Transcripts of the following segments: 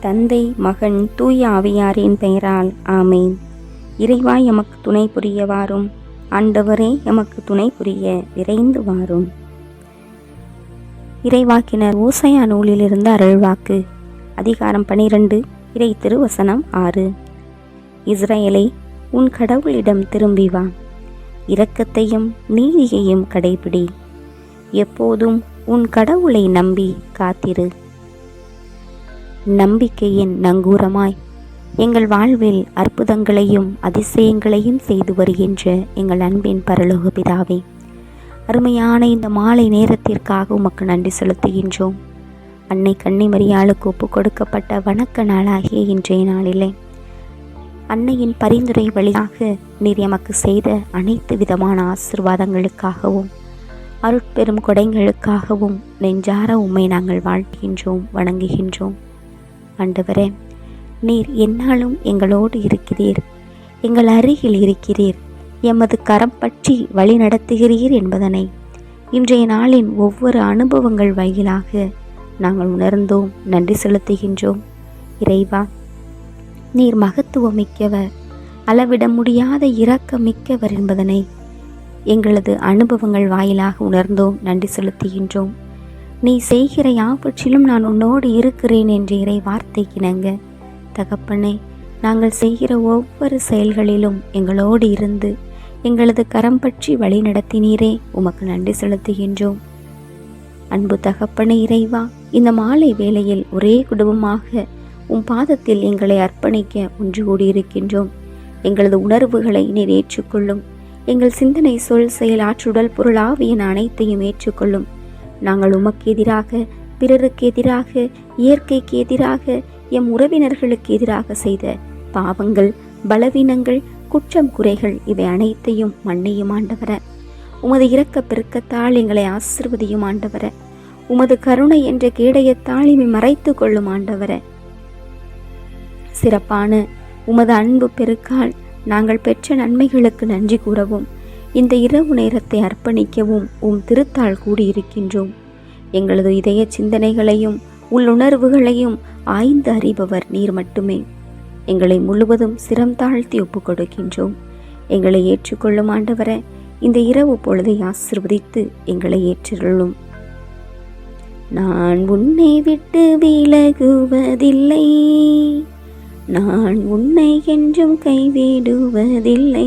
தந்தை மகன் தூய ஆவியாரின் பெயரால் ஆமேன். இறைவா எமக்கு துணை புரிய வாரும். ஆண்டவரே எமக்கு துணை புரிய விரைந்து வாரும். இறைவாக்கினர் ஓசையா நூலிலிருந்து அருள்வாக்கு. அதிகாரம் பனிரெண்டு இறை திருவசனம் ஆறு. இஸ்ரேலை உன் கடவுளிடம் திரும்பி வா. இரக்கத்தையும் நீதியையும் கடைபிடி. எப்போதும் உன் கடவுளை நம்பி காத்திரு. நம்பிக்கையின் நங்கூரமாய். எங்கள் வாழ்வில் அற்புதங்களையும் அதிசயங்களையும் செய்து வருகின்ற எங்கள் அன்பின் பரலோக பிதாவே அருமையான இந்த மாலை நேரத்திற்காக உமக்கு நன்றி செலுத்துகின்றோம். அன்னை கன்னிமரியாளுக்கு ஒப்பு கொடுக்கப்பட்ட வணக்க நாளாகிய இன்றைய நாளிலே அன்னையின் பரிந்துரை வழியாக நீர் எமக்கு செய்த அனைத்து விதமான ஆசிர்வாதங்களுக்காகவும் அருட்பெரும் கொடைங்களுக்காகவும் நெஞ்சார உம்மை நாங்கள் வாழ்கின்றோம் வணங்குகின்றோம். ஆண்டவரே நீர் என்னாலும் எங்களோடு இருக்கிறீர். எங்கள் அருகில் இருக்கிறீர். எமது கரம் பற்றி வழி நடத்துகிறீர் என்பதனை. இன்றைய நாளின் ஒவ்வொரு அனுபவங்கள் வாயிலாக நாங்கள் உணர்ந்தோம் நன்றி செலுத்துகின்றோம். இறைவா நீர் மகத்துவமிக்கவர் அளவிட முடியாத இரக்கம் மிக்கவர் என்பதனை எங்களது அனுபவங்கள் வாயிலாக உணர்ந்தோம் நன்றி செலுத்துகின்றோம். நீ செய்கிற யாவற்றிலும் நான் உன்னோடு இருக்கிறேன் என்ற இறை வார்த்தைக்கிணங்க தகப்பனே நாங்கள் செய்கிற ஒவ்வொரு செயல்களிலும் எங்களோடு இருந்து எங்களது கரம் பற்றி வழி நடத்தினீரே உமக்கு நன்றி செலுத்துகின்றோம். அன்பு தகப்பனே இறைவா இந்த மாலை வேளையில் ஒரே குடும்பமாக உம் பாதத்தில் எங்களை அர்ப்பணிக்க ஒன்று கூடியிருக்கின்றோம் எங்களது உணர்வுகளை நீர் ஏற்றுக்கொள்ளும் எங்கள் சிந்தனை சொல் செயல் ஆற்றுடல் பொருள் அனைத்தையும் ஏற்றுக்கொள்ளும். நாங்கள் உமக்கு எதிராக பிறருக்கு எதிராக இயற்கைக்கு எதிராக எம் உறவினர்களுக்கு எதிராக செய்த பாவங்கள் பலவீனங்கள் குற்றம் குறைகள் இவை அனைத்தையும் மன்னியும் ஆண்டவர. உமது இரக்க பெருக்கத்தால் எங்களை ஆசிர்வதியும் ஆண்டவர. உமது கருணை என்ற கேடயத்தால் இவை மறைத்து கொள்ளும் ஆண்டவர. சிறப்பான உமது அன்பு பெருக்கால் நாங்கள் பெற்ற நன்மைகளுக்கு நன்றி கூறவும். இந்த இரவு நேரத்தை அர்ப்பணிக்கவும் உம் திருத்தாள் கூடியிருக்கின்றோம். எங்களது இதய சிந்தனைகளையும் உள்ளுணர்வுகளையும் ஆய்ந்து அறிபவர் நீர் மட்டுமே. எங்களை முழுவதும் சிரம் தாழ்த்தி ஒப்புக் கொடுக்கின்றோம். எங்களை ஏற்றுக்கொள்ளும் ஆண்டவர இந்த இரவு பொழுதை ஆசிர்வதித்து எங்களை ஏற்றிருளும். நான் உன்னை விட்டு விலகுவதில்லை. நான் உன்னை என்றும் கைவிடுவதில்லை.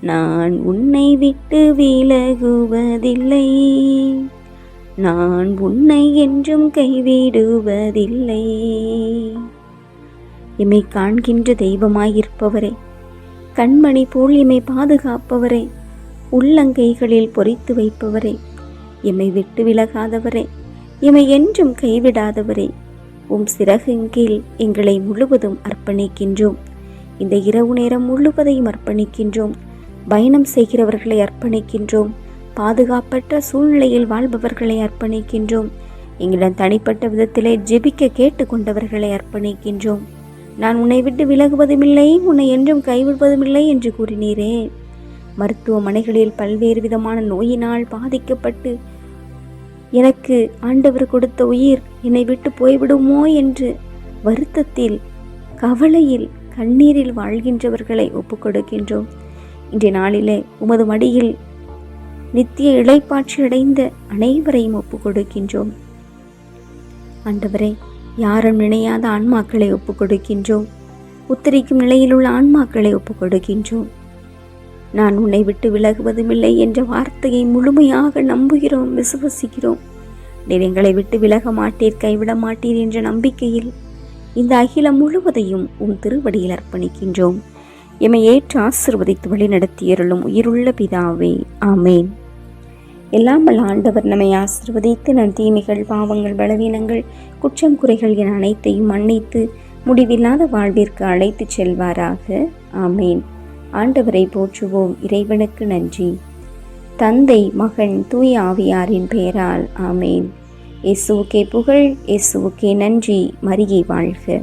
நான் உன்னை விட்டு விலகுவதில்லை. நான் உன்னை என்றும் கைவிடுவதில்லை. எம்மை காண்கின்ற தெய்வமாயிருப்பவரே கண்மணி போல் எம்மை பாதுகாப்பவரே உள்ளங்கைகளில் பொறித்து வைப்பவரே எம்மை விட்டு விலகாதவரே எம்மை என்றும் கைவிடாதவரே உம் சிறகின் கீழ் எங்களை முழுவதும் அர்ப்பணிக்கின்றோம். இந்த இரவு நேரம் முழுவதையும் அர்ப்பணிக்கின்றோம். பயணம் செய்கிறவர்களை அர்ப்பணிக்கின்றோம். பாதுகாப்பற்ற சூழ்நிலையில் வாழ்பவர்களை அர்ப்பணிக்கின்றோம். எங்களிடம் தனிப்பட்ட விதத்திலே ஜெபிக்க கேட்டுக்கொண்டவர்களை அர்ப்பணிக்கின்றோம். நான் உன்னை விட்டு விலகுவதுமில்லை உன்னை என்றும் கைவிடுவதுமில்லை என்று கூறினீரே. மருத்துவமனைகளில் பல்வேறு விதமான நோயினால் பாதிக்கப்பட்டு எனக்கு ஆண்டவர் கொடுத்த உயிர் என்னை விட்டு போய்விடுமோ என்று வருத்தத்தில் கவலையில் கண்ணீரில் வாழ்கின்றவர்களை ஒப்புக்கொடுக்கின்றோம். இன்றைய நாளிலே உமது மடியில் நித்திய இளைப்பாட்சி அடைந்த அனைவரையும் ஒப்புக் கொடுக்கின்றோம் ஆண்டவரே யாரும் நினையாத ஆன்மாக்களை ஒப்புக் கொடுக்கின்றோம் உத்தரிக்கும் நிலையில் உள்ள ஆன்மாக்களை ஒப்புக் கொடுக்கின்றோம் நான் உன்னை விட்டு விலகுவதுமில்லை என்ற வார்த்தையை முழுமையாக நம்புகிறோம் விசுவசிக்கிறோம். நீர் எங்களை விட்டு விலக மாட்டீர் கைவிட மாட்டீர் என்ற நம்பிக்கையில் இந்த அகிலம் முழுவதையும் உன் திருவடியில் அர்ப்பணிக்கின்றோம். எம்மை ஏற்று ஆசிர்வதித்து வழிநடத்தியருளும் உயிருள்ள பிதாவே ஆமேன். எல்லாம் ஆண்டவர் நம்மை ஆசிர்வதித்து நம் தீமைகள் பாவங்கள் பலவீனங்கள் குற்றம் குறைகள் என அனைத்தையும் மன்னித்து முடிவில்லாத வாழ்விற்கு அழைத்துச் செல்வாராக ஆமேன். ஆண்டவரை போற்றுவோம் இறைவனுக்கு நன்றி. தந்தை மகன் தூய ஆவியாரின் பெயரால் ஆமேன். இயேசுவுக்கே புகழ் இயேசுவுக்கே நன்றி. மரியை வாழ்க.